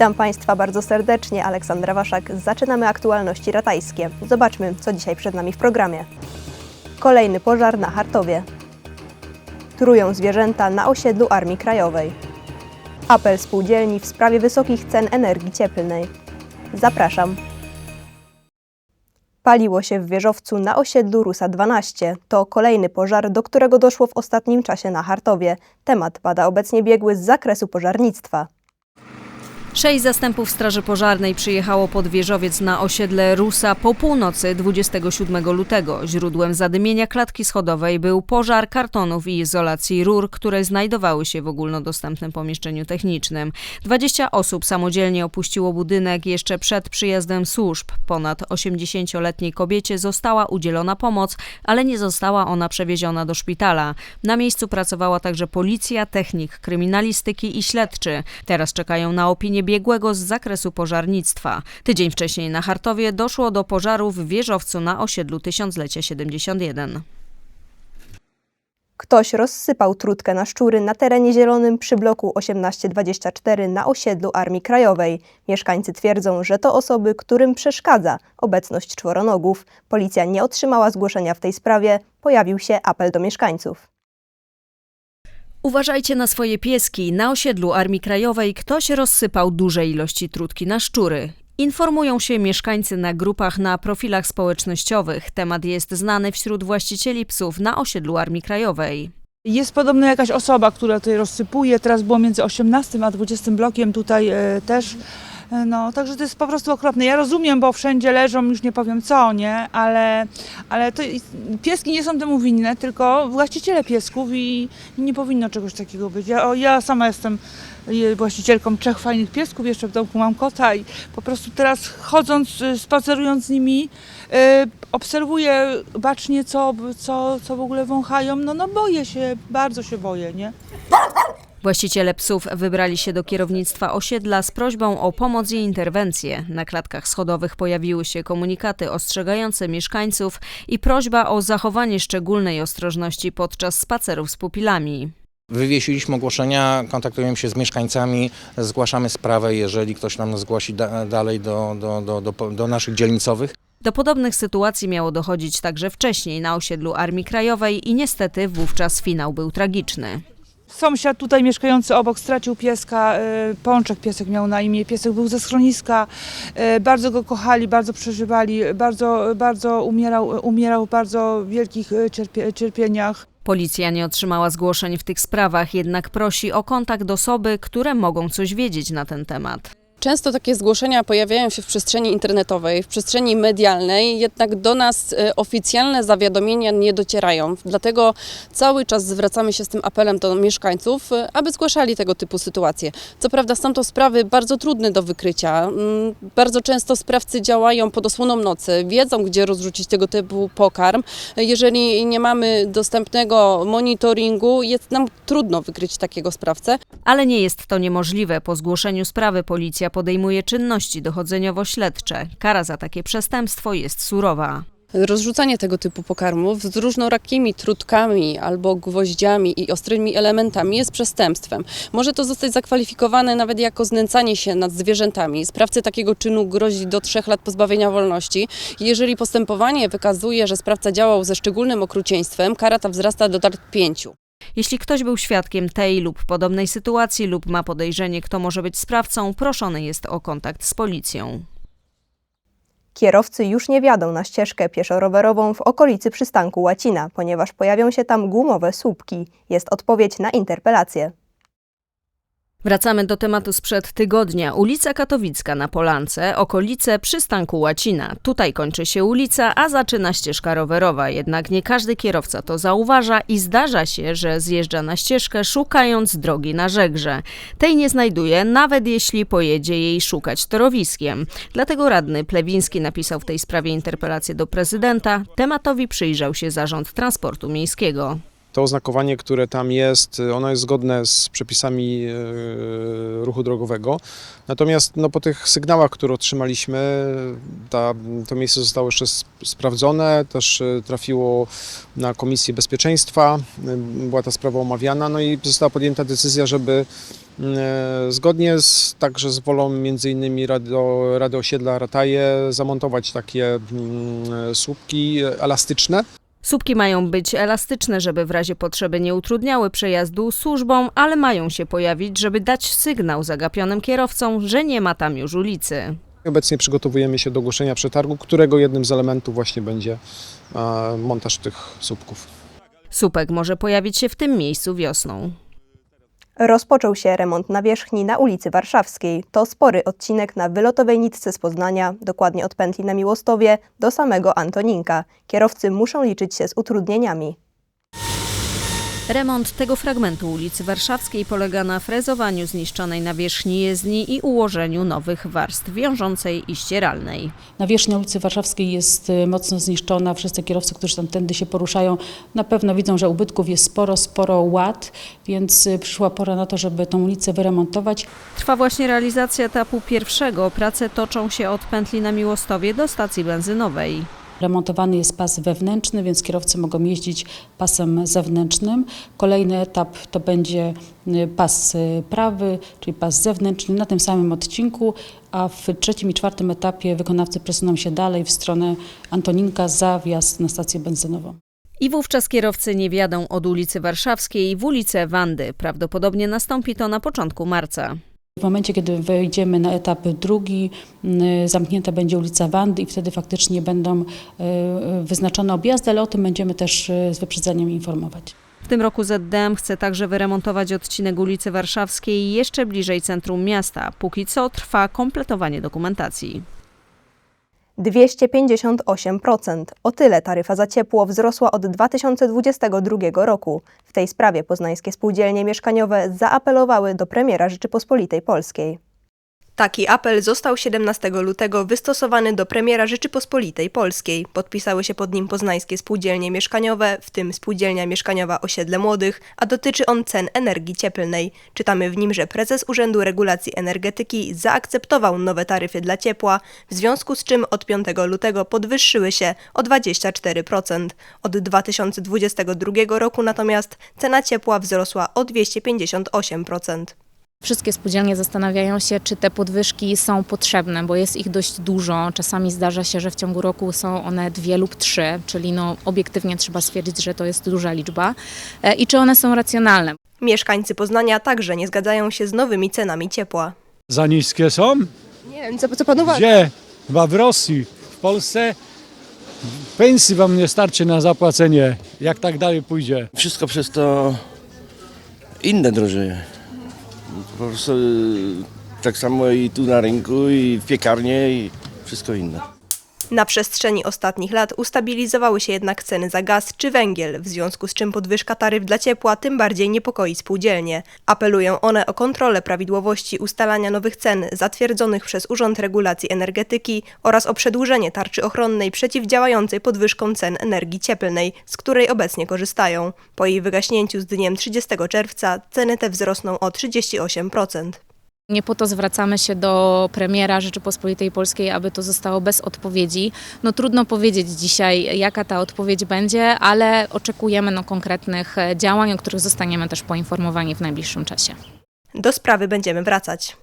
Witam Państwa bardzo serdecznie, Aleksandra Waszak. Zaczynamy aktualności ratajskie. Zobaczmy, co dzisiaj przed nami w programie. Kolejny pożar na Hartowie. Trują zwierzęta na osiedlu Armii Krajowej. Apel spółdzielni w sprawie wysokich cen energii cieplnej. Zapraszam. Paliło się w wieżowcu na osiedlu Rusa 12. To kolejny pożar, do którego doszło w ostatnim czasie na Hartowie. Temat bada obecnie biegły z zakresu pożarnictwa. Sześć zastępów Straży Pożarnej przyjechało pod wieżowiec na osiedle Rusa po północy 27 lutego. Źródłem zadymienia klatki schodowej był pożar kartonów i izolacji rur, które znajdowały się w ogólnodostępnym pomieszczeniu technicznym. 20 osób samodzielnie opuściło budynek jeszcze przed przyjazdem służb. Ponad 80-letniej kobiecie została udzielona pomoc, ale nie została ona przewieziona do szpitala. Na miejscu pracowała także policja, technik kryminalistyki i śledczy. Teraz czekają na opinię biegłego z zakresu pożarnictwa. Tydzień wcześniej na Hartowie doszło do pożaru w wieżowcu na osiedlu Tysiąclecia 71. Ktoś rozsypał trutkę na szczury na terenie zielonym przy bloku 1824 na osiedlu Armii Krajowej. Mieszkańcy twierdzą, że to osoby, którym przeszkadza obecność czworonogów. Policja nie otrzymała zgłoszenia w tej sprawie. Pojawił się apel do mieszkańców. Uważajcie na swoje pieski. Na osiedlu Armii Krajowej ktoś rozsypał duże ilości trutki na szczury. Informują się mieszkańcy na grupach na profilach społecznościowych. Temat jest znany wśród właścicieli psów na osiedlu Armii Krajowej. Jest podobno jakaś osoba, która tutaj rozsypuje. Teraz było między 18 a 20 blokiem tutaj e, też. No, także to jest po prostu okropne. Ja rozumiem, bo wszędzie leżą, już nie powiem co, nie? Ale, ale to, pieski nie są temu winne, tylko właściciele piesków i, nie powinno czegoś takiego być. Ja, o, ja sama jestem właścicielką trzech fajnych piesków, jeszcze w domku mam kota i po prostu teraz chodząc, e, spacerując z nimi, e, obserwuję bacznie, co, co, co w ogóle wąchają. No, no boję się, bardzo się boję, nie? Właściciele psów wybrali się do kierownictwa osiedla z prośbą o pomoc i interwencję. Na klatkach schodowych pojawiły się komunikaty ostrzegające mieszkańców i prośba o zachowanie szczególnej ostrożności podczas spacerów z pupilami. Wywiesiliśmy ogłoszenia, kontaktujemy się z mieszkańcami, zgłaszamy sprawę, jeżeli ktoś nam zgłosi da, dalej do, do, do, do, do naszych dzielnicowych. Do podobnych sytuacji miało dochodzić także wcześniej na osiedlu Armii Krajowej i niestety wówczas finał był tragiczny. Sąsiad tutaj mieszkający obok stracił pieska, e, Pączek piesek miał na imię, piesek był ze schroniska, e, bardzo go kochali, bardzo przeżywali, bardzo, bardzo umierał, umierał w bardzo wielkich e, cierpie, cierpieniach. Policja nie otrzymała zgłoszeń w tych sprawach, jednak prosi o kontakt osoby, które mogą coś wiedzieć na ten temat. Często takie zgłoszenia pojawiają się w przestrzeni internetowej, w przestrzeni medialnej, jednak do nas e, oficjalne zawiadomienia nie docierają. Dlatego cały czas zwracamy się z tym apelem do mieszkańców, e, aby zgłaszali tego typu sytuacje. Co prawda są to sprawy bardzo trudne do wykrycia. Mm, Bardzo często sprawcy działają pod osłoną nocy, wiedzą gdzie rozrzucić tego typu pokarm. Jeżeli nie mamy dostępnego monitoringu, jest nam trudno wykryć takiego sprawcę. Ale nie jest to niemożliwe. Po zgłoszeniu sprawy policja podejmuje czynności dochodzeniowo-śledcze. Kara za takie przestępstwo jest surowa. Rozrzucanie tego typu pokarmów z różnorakimi trutkami albo gwoździami i ostrymi elementami jest przestępstwem. Może to zostać zakwalifikowane nawet jako znęcanie się nad zwierzętami. Sprawcy takiego czynu grozi do trzech lat pozbawienia wolności. Jeżeli postępowanie wykazuje, że sprawca działał ze szczególnym okrucieństwem, kara ta wzrasta do lat pięciu. Jeśli ktoś był świadkiem tej lub podobnej sytuacji lub ma podejrzenie, kto może być sprawcą, proszony jest o kontakt z policją. Kierowcy już nie wjadą na ścieżkę pieszo-rowerową w okolicy przystanku Łacina, ponieważ pojawią się tam gumowe słupki. Jest odpowiedź na interpelację. Wracamy do tematu sprzed tygodnia. Ulica Katowicka na Polance, okolice przystanku Łacina. Tutaj kończy się ulica, a zaczyna ścieżka rowerowa. Jednak nie każdy kierowca to zauważa i zdarza się, że zjeżdża na ścieżkę szukając drogi na żegrze. Tej nie znajduje, nawet jeśli pojedzie jej szukać torowiskiem. Dlatego radny Plewiński napisał w tej sprawie interpelację do prezydenta. Tematowi przyjrzał się Zarząd Transportu Miejskiego. To oznakowanie, które tam jest, ono jest zgodne z przepisami e, ruchu drogowego. Natomiast no, po tych sygnałach, które otrzymaliśmy, ta, to miejsce zostało jeszcze sp- sprawdzone, też e, trafiło na Komisję Bezpieczeństwa, była ta sprawa omawiana, no i została podjęta decyzja, żeby Zgodnie z, także z wolą Rady, Rady Osiedla Rataje zamontować takie mm, słupki elastyczne, Słupki mają być elastyczne, żeby w razie potrzeby nie utrudniały przejazdu służbom, ale mają się pojawić, żeby dać sygnał zagapionym kierowcom, że nie ma tam już ulicy. Obecnie przygotowujemy się do ogłoszenia przetargu, którego jednym z elementów właśnie będzie e, montaż tych słupków. Słupek może pojawić się w tym miejscu wiosną. Rozpoczął się remont nawierzchni na ulicy Warszawskiej. To spory odcinek na wylotowej nitce z Poznania, dokładnie od pętli na Miłostowie do samego Antoninka. Kierowcy muszą liczyć się z utrudnieniami. Remont tego fragmentu ulicy Warszawskiej polega na frezowaniu zniszczonej nawierzchni jezdni i ułożeniu nowych warstw wiążącej i ścieralnej. Nawierzchnia ulicy Warszawskiej jest y, mocno zniszczona. Wszyscy kierowcy, którzy tamtędy się poruszają, na pewno widzą, że ubytków jest sporo, sporo łat, więc y, przyszła pora na to, żeby tą ulicę wyremontować. Trwa właśnie realizacja etapu pierwszego. Prace toczą się od pętli na Miłostowie do stacji benzynowej. Remontowany jest pas wewnętrzny, więc kierowcy mogą jeździć pasem zewnętrznym. Kolejny etap to będzie y, pas y, prawy, czyli pas zewnętrzny na tym samym odcinku, a w trzecim i czwartym etapie wykonawcy przesuną się dalej w stronę Antoninka za wjazd na stację benzynową. I wówczas kierowcy nie wjadą od ulicy Warszawskiej w ulicę Wandy. Prawdopodobnie nastąpi to na początku marca. W momencie, kiedy wejdziemy na etap drugi, y, zamknięta będzie ulica Wandy i wtedy faktycznie będą y, y, wyznaczone objazdy, ale o tym będziemy też y, z wyprzedzeniem informować. W tym roku ZDM chce także wyremontować odcinek ulicy Warszawskiej jeszcze bliżej centrum miasta. Póki co trwa kompletowanie dokumentacji. 258%. O tyle taryfa za ciepło wzrosła od 2022 roku. W tej sprawie poznańskie spółdzielnie mieszkaniowe zaapelowały do premiera Rzeczypospolitej Polskiej. Taki apel został 17 lutego wystosowany do premiera Rzeczypospolitej Polskiej. Podpisały się pod nim poznańskie spółdzielnie mieszkaniowe, w tym spółdzielnia mieszkaniowa Osiedle Młodych, a dotyczy on cen energii cieplnej. Czytamy w nim, że prezes Urzędu Regulacji Energetyki zaakceptował nowe taryfy dla ciepła, w związku z czym od 5 lutego podwyższyły się o 24%. Od 2022 roku natomiast cena ciepła wzrosła o 258%. Wszystkie spółdzielnie zastanawiają się, czy te podwyżki są potrzebne, bo jest ich dość dużo. Czasami zdarza się, że w ciągu roku są one dwie lub trzy, czyli no, obiektywnie trzeba stwierdzić, że to jest duża liczba. E, I czy one są racjonalne? Mieszkańcy Poznania także nie zgadzają się z nowymi cenami ciepła. Za niskie są? Nie wiem, co, co pan uważa? Gdzie? Chyba w Rosji. W Polsce pensji wam nie starczy na zapłacenie, jak tak dalej pójdzie. Wszystko przez to inne drożeje. Po prostu y, tak samo i tu na rynku, i w piekarnie, i wszystko inne. Na przestrzeni ostatnich lat ustabilizowały się jednak ceny za gaz czy węgiel, w związku z czym podwyżka taryf dla ciepła tym bardziej niepokoi spółdzielnie. Apelują one o kontrolę prawidłowości ustalania nowych cen zatwierdzonych przez Urząd Regulacji Energetyki oraz o przedłużenie tarczy ochronnej przeciwdziałającej podwyżkom cen energii cieplnej, z której obecnie korzystają. Po jej wygaśnięciu z dniem 30 czerwca ceny te wzrosną o 38%. Nie po to zwracamy się do premiera Rzeczypospolitej Polskiej, aby to zostało bez odpowiedzi. No trudno powiedzieć dzisiaj, jaka ta odpowiedź będzie, ale oczekujemy no, konkretnych e, działań, o których zostaniemy też poinformowani w najbliższym czasie. Do sprawy będziemy wracać.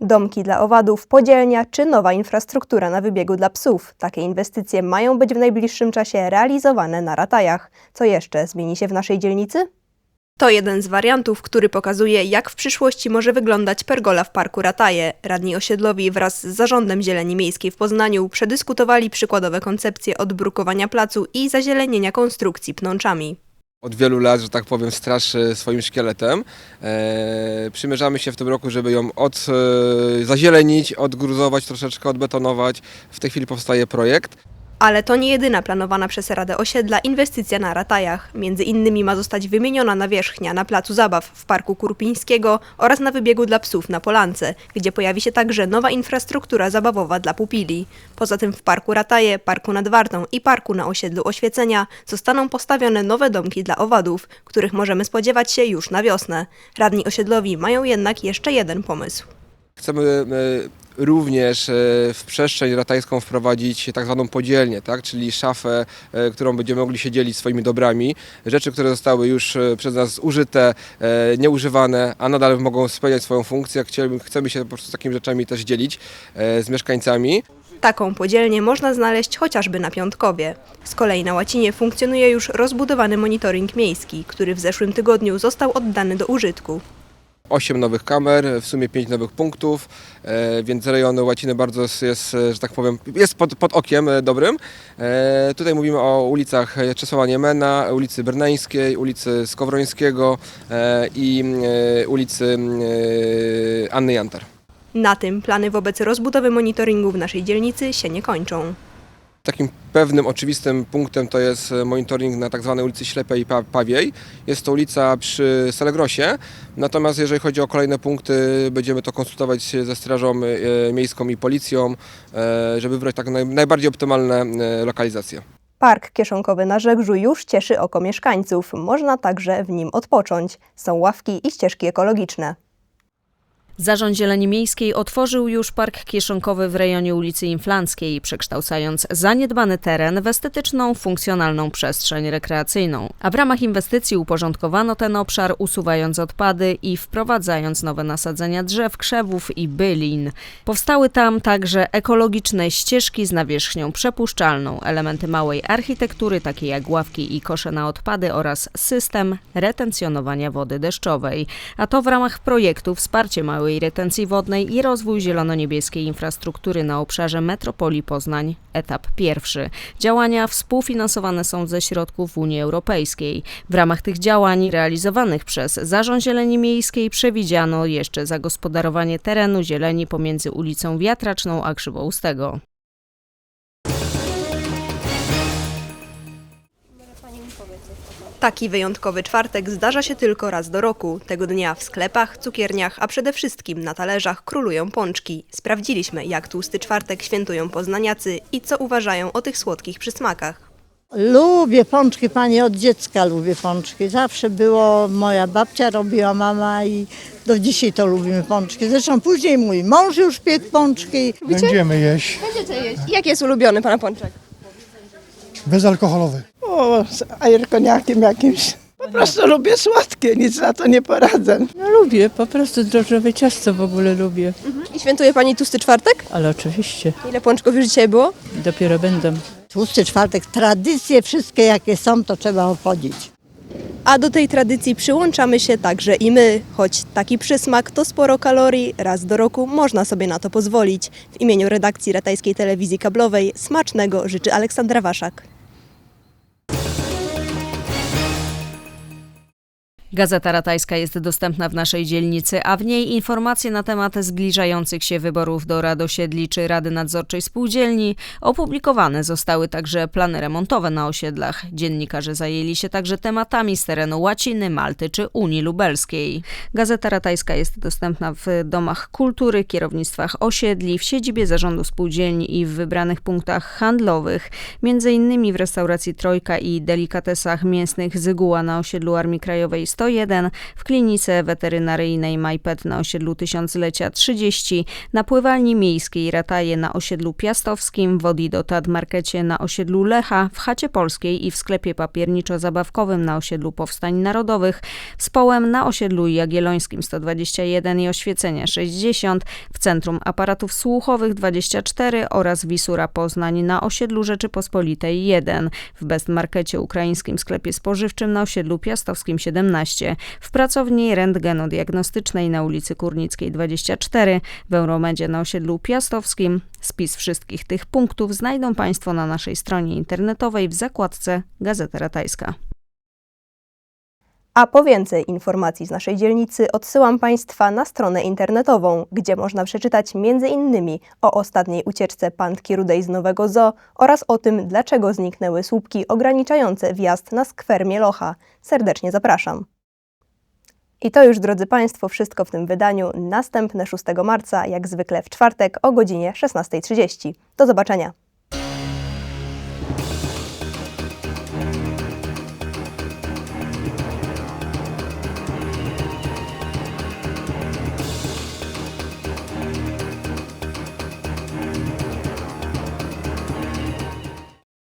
Domki dla owadów, podzielnia czy nowa infrastruktura na wybiegu dla psów. Takie inwestycje mają być w najbliższym czasie realizowane na ratajach. Co jeszcze zmieni się w naszej dzielnicy? To jeden z wariantów, który pokazuje, jak w przyszłości może wyglądać pergola w Parku Rataje. Radni osiedlowi wraz z Zarządem Zieleni Miejskiej w Poznaniu przedyskutowali przykładowe koncepcje odbrukowania placu i zazielenienia konstrukcji pnączami. od wielu lat, że tak powiem, straszy swoim szkieletem. E, przymierzamy się w tym roku, żeby ją od, e, zazielenić, odgruzować troszeczkę, odbetonować. W tej chwili powstaje projekt. Ale to nie jedyna planowana przez Radę Osiedla inwestycja na Ratajach. Między innymi ma zostać wymieniona nawierzchnia na placu zabaw w Parku Kurpińskiego oraz na wybiegu dla psów na Polance, gdzie pojawi się także nowa infrastruktura zabawowa dla pupili. Poza tym w Parku Rataje, Parku nad Wartą i Parku na osiedlu Oświecenia zostaną postawione nowe domki dla owadów, których możemy spodziewać się już na wiosnę. Radni osiedlowi mają jednak jeszcze jeden pomysł. Chcemy również e, w przestrzeń ratajską wprowadzić tak zwaną podzielnię, tak? czyli szafę, e, którą będziemy mogli się dzielić swoimi dobrami. Rzeczy, które zostały już e, przez nas użyte, nieużywane, a nadal mogą spełniać swoją funkcję. Chcemy się po prostu takimi rzeczami też dzielić z mieszkańcami. Taką podzielnię można znaleźć chociażby na Piątkowie. Z kolei na Łacinie funkcjonuje już rozbudowany monitoring miejski, który w zeszłym tygodniu został oddany do użytku. 8 nowych kamer, w sumie 5 nowych punktów, e, więc rejon Łaciny bardzo jest, e, że tak powiem, jest pod, pod okiem e, dobrym. Tutaj mówimy o ulicach Czesława Niemena, ulicy Berneńskiej, ulicy Skowrońskiego i ulicy Anny Jantar. Na tym plany wobec rozbudowy monitoringu w naszej dzielnicy się nie kończą. Takim pewnym, oczywistym punktem to jest monitoring na tak zwanej ulicy Ślepej i Pa- Pawiej. Jest to ulica przy Salegrosie, natomiast jeżeli chodzi o kolejne punkty, będziemy to konsultować ze Strażą e, Miejską i Policją, e, żeby wybrać tak naj, najbardziej optymalne e, lokalizacje. Park kieszonkowy na Żegrzu już cieszy oko mieszkańców. Można także w nim odpocząć. Są ławki i ścieżki ekologiczne. Zarząd Zieleni Miejskiej otworzył już park kieszonkowy w rejonie ulicy Inflanckiej, przekształcając zaniedbany teren w estetyczną, funkcjonalną przestrzeń rekreacyjną. A w ramach inwestycji uporządkowano ten obszar, usuwając odpady i wprowadzając nowe nasadzenia drzew, krzewów i bylin. Powstały tam także ekologiczne ścieżki z nawierzchnią przepuszczalną, elementy małej architektury, takie jak ławki i kosze na odpady oraz system retencjonowania wody deszczowej. A to w ramach projektu Wsparcie Małej Retencji Wodnej i Rozwój Zielono-Niebieskiej Infrastruktury na obszarze Metropolii Poznań, etap pierwszy. Działania współfinansowane są ze środków Unii Europejskiej. W ramach tych działań realizowanych przez Zarząd Zieleni Miejskiej przewidziano jeszcze zagospodarowanie terenu zieleni pomiędzy ulicą Wiatraczną a Krzywoustego. Taki wyjątkowy czwartek zdarza się tylko raz do roku. Tego dnia w sklepach, cukierniach, a przede wszystkim na talerzach królują pączki. Sprawdziliśmy, jak tłusty czwartek świętują poznaniacy i co uważają o tych słodkich przysmakach. Lubię pączki, pani od dziecka lubię pączki. Zawsze było, moja babcia robiła, mama i do dzisiaj to lubimy pączki. Zresztą później mój mąż już piekł pączki. Będziemy jeść Będziecie jeść. Jaki jest ulubiony pana pączek? bezalkoholowy. O, z ajerkoniakiem jakimś. Po prostu lubię słodkie, nic na to nie poradzę. No lubię, po prostu drożdżowe ciasto w ogóle lubię. I świętuje pani tłusty czwartek? Ale oczywiście, Ile pączków już dzisiaj było? dopiero będą. Tłusty czwartek, tradycje wszystkie jakie są, to trzeba obchodzić. A do tej tradycji przyłączamy się także i my. Choć taki przysmak to sporo kalorii, raz do roku można sobie na to pozwolić. W imieniu redakcji Ratajskiej Telewizji Kablowej smacznego życzy Aleksandra Waszak. Gazeta Ratajska jest dostępna w naszej dzielnicy, a w niej informacje na temat zbliżających się wyborów do Rad Osiedli czy Rady Nadzorczej Spółdzielni. Opublikowane zostały także plany remontowe na osiedlach. Dziennikarze zajęli się także tematami z terenu Łaciny, Malty czy Unii Lubelskiej. Gazeta Ratajska jest dostępna w domach kultury, kierownictwach osiedli, w siedzibie zarządu spółdzielni i w wybranych punktach handlowych, między innymi w restauracji Trojka i delikatesach mięsnych Zyguła na osiedlu Armii Krajowej 101, w klinice weterynaryjnej Majpet na osiedlu Tysiąclecia 30, na pływalni miejskiej Rataje na osiedlu Piastowskim, w Odido Tad Markecie na osiedlu Lecha, w Chacie Polskiej i w sklepie papierniczo-zabawkowym na osiedlu Powstań Narodowych, Społem na osiedlu Jagiellońskim 121 i Oświecenia 60, w Centrum Aparatów Słuchowych 24 oraz Wisura Poznań na osiedlu Rzeczypospolitej 1, w Best Markecie Ukraińskim sklepie spożywczym na osiedlu Piastowskim 17, w pracowni rentgenodiagnostycznej na ulicy Kurnickiej 24, w Euromedzie na osiedlu Piastowskim. Spis wszystkich tych punktów znajdą Państwo na naszej stronie internetowej w zakładce Gazeta Ratajska. A po więcej informacji z naszej dzielnicy odsyłam Państwa na stronę internetową, gdzie można przeczytać m.in. o ostatniej ucieczce pantki rudej z Nowego Zoo oraz o tym, dlaczego zniknęły słupki ograniczające wjazd na skwer Mielocha. Serdecznie zapraszam. I to już, drodzy Państwo, wszystko w tym wydaniu. Następne 6 marca, jak zwykle w czwartek o godzinie 16.30. Do zobaczenia.